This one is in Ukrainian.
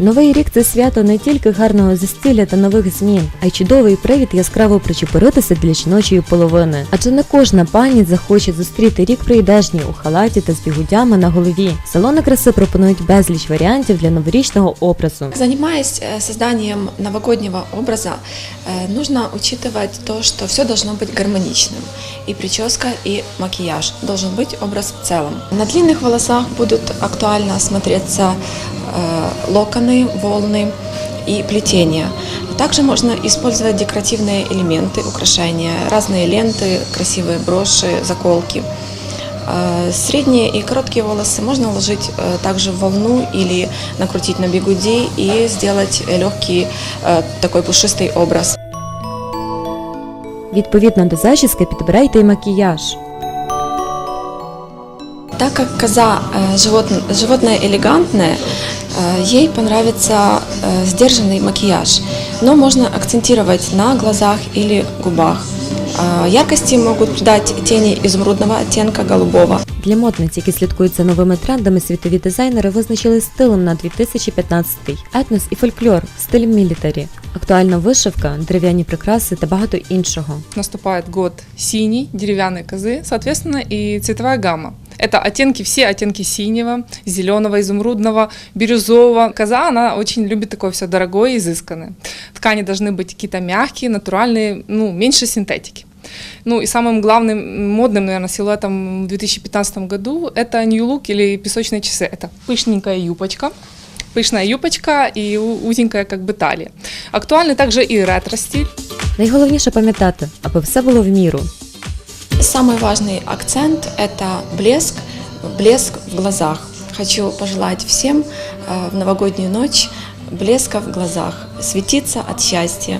Новий рік це свято не тільки гарного застілля та нових змін, а й чудовий привід яскраво причепуритися для жіночої половини. Адже не кожна пані захоче зустріти рік прийдешній у халаті та з бігудями на голові. Салони краси пропонують безліч варіантів для новорічного образу. Занимаясь э, созданием новогоднего образа, э, нужно учитывать то, что все должно быть гармоничным. И прическа, и макияж. Должен быть образ в целом. На длинных волосах будут актуально смотреться э, локоны, волны и плетения. Также можно использовать декоративные элементы, украшения, разные ленты, красивые броши, заколки. Э, Средние и короткие волосы можно уложить э, также в волну или накрутить на бигуди и сделать легкий э, такой пушистый образ. Відповідно до зачіски підбирайте й макіяж. Так как коза э, животн- животное элегантное, э, ей понравится э, сдержанный макияж, но можно акцентировать на глазах или губах. Э, Яркости могут придать тени изумрудного оттенка голубого. Для модниць, які слідкують за новими трендами, світові дизайнери визначили стилем на 2015 етнос і фольклор, стиль мілітарі, актуальна вишивка, дерев'яні прикраси та багато іншого. наступает год синий, деревянной козы, соответственно, и цветовая гамма. Это оттенки, все оттенки синего, зеленого, изумрудного, бирюзового. Коза, она очень любит такое все дорогое и изысканное. Ткани должны быть какие-то мягкие, натуральные, ну, меньше синтетики. Ну и самым главным м, модным, наверное, силуэтом в 2015 году это New Look или песочные часы. Это пышненькая юбочка, пышная юбочка и у- узенькая как бы талия. Актуальный также и ретро-стиль. Найголовніше пам'ятати, аби все було в міру. Самый важный акцент – это блеск, блеск в глазах. Хочу пожелать всем э, в новогоднюю ночь блеска в глазах, светиться от счастья.